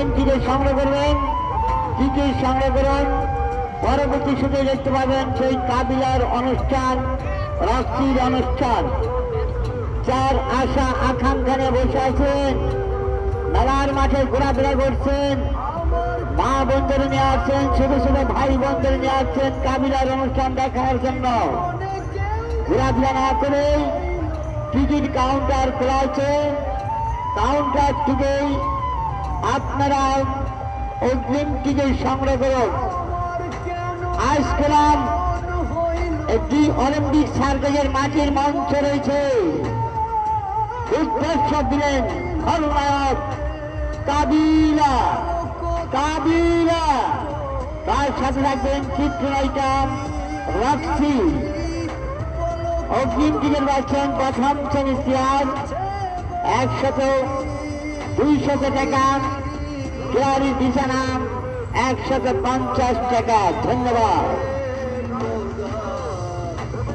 অগ্রিম টিকিট সংগ্রহ করবেন টিকিট সংগ্রহ করুন পরবর্তী সুযোগে দেখতে পাবেন সেই কাবিলার অনুষ্ঠান রাত্রির অনুষ্ঠান। চার আশা, আকাঙ্ক্ষানে বসে আছেন, মেলার মাঠে ঘোরাফেরা করছেন, মা বন্ধুরে নিয়ে আসছেন, ছোট ছোট ভাই বন্ধুরে নিয়ে আসছেন, কাবিলার অনুষ্ঠান দেখার জন্য। ঘোরাফেরা না করে টিকিট কাউন্টার খোলা আছে, কাউন্টার থেকেই আপনারা অগ্রিম টিকিট সংগ্রহ করুন। আজ পেলাম একটি অলিম্পিক সার্কাসের মাটির মঞ্চ রয়েছে। উদ্দেশ্য দিলেন খলনায়ক কাবিলা। কাবিলা। তার সাথে থাকবেন চিত্রনায়িকা রক্সি। অগ্রিম টিকিট পাচ্ছেন প্রথম শ্রেণি চেয়ার একশত দুইশত টাকা চেয়ারি বিছানা একশত পঞ্চাশ টাকা। ধন্যবাদ।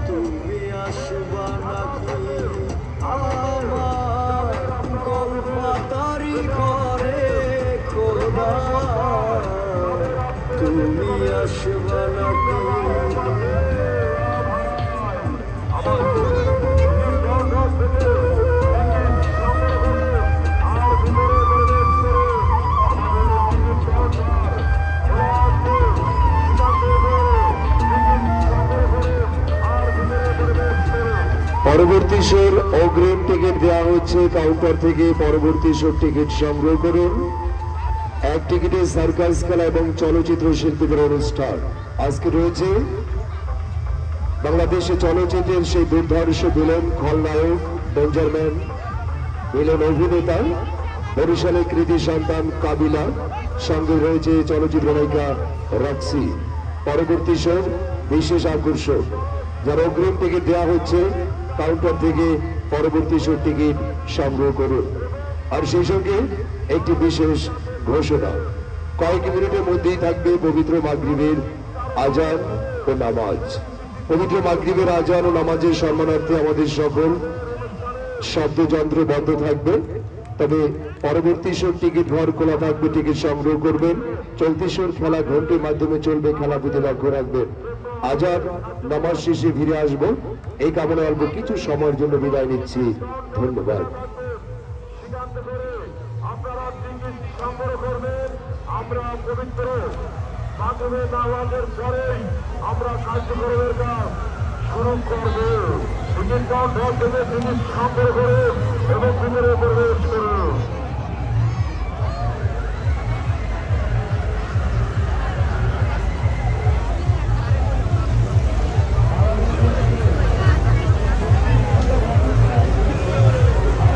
তুমি আসবা নাকি পরবর্তী শোর অগ্রিম টিকিট দেওয়া হচ্ছে। কাউন্টার থেকে পরবর্তী শোর টিকিট সংগ্রহ করুন। এক টিকিটে সার্কাস খেলা এবং চলচ্চিত্র শিল্পীদের অনুষ্ঠান। আজকে রয়েছে বাংলাদেশে চলচ্চিত্রের সেই দুর্ধর্ষ ভিলেন খলনায়ক ডেঞ্জারম্যান ভিলেন অভিনেতা, বরিশালে কৃতি সন্তান কাবিলা, সঙ্গে রয়েছে চলচ্চিত্র নায়িকা রক্সি। পরবর্তী শো বিশেষ আকর্ষণ। যার অগ্রিম টিকিট দেওয়া হচ্ছে কাউন্টার থেকে পরবর্তী শো টিকিট সংগ্রহ করুন। আর সেই সঙ্গে একটি বিশেষ ঘোষণা। কয়েক মিনিটের মধ্যেই থাকবে পবিত্র মাগরিবের আজান ও নামাজ। পবিত্র মাগরিবের আজান ও নামাজের সম্মানার্থে আমাদের সকল শব্দযন্ত্র বন্ধ থাকবে। তবে পরবর্তী শোর টিকিট ঘর খোলা থাকবে, টিকিট সংগ্রহ করবেন। চলতি শোর খেলা ঘন্টির মাধ্যমে চলবে, খেলা প্রতি লক্ষ্য রাখবেন। আজার নামাজ শেষে ফিরে আসব। এই কামনা অল্প কিছু সময়ের জন্য বিদায় নিচ্ছি। ধন্যবাদ। আমরা পবিত্র মাধ্যমে নামাজের পরেই আমরা কার্যক্রমের কাজ শুরু করব। টিকিট কাউন্টার থেকে টিকিট সংগ্রহ এবং ভিতরে প্রবেশ করুন।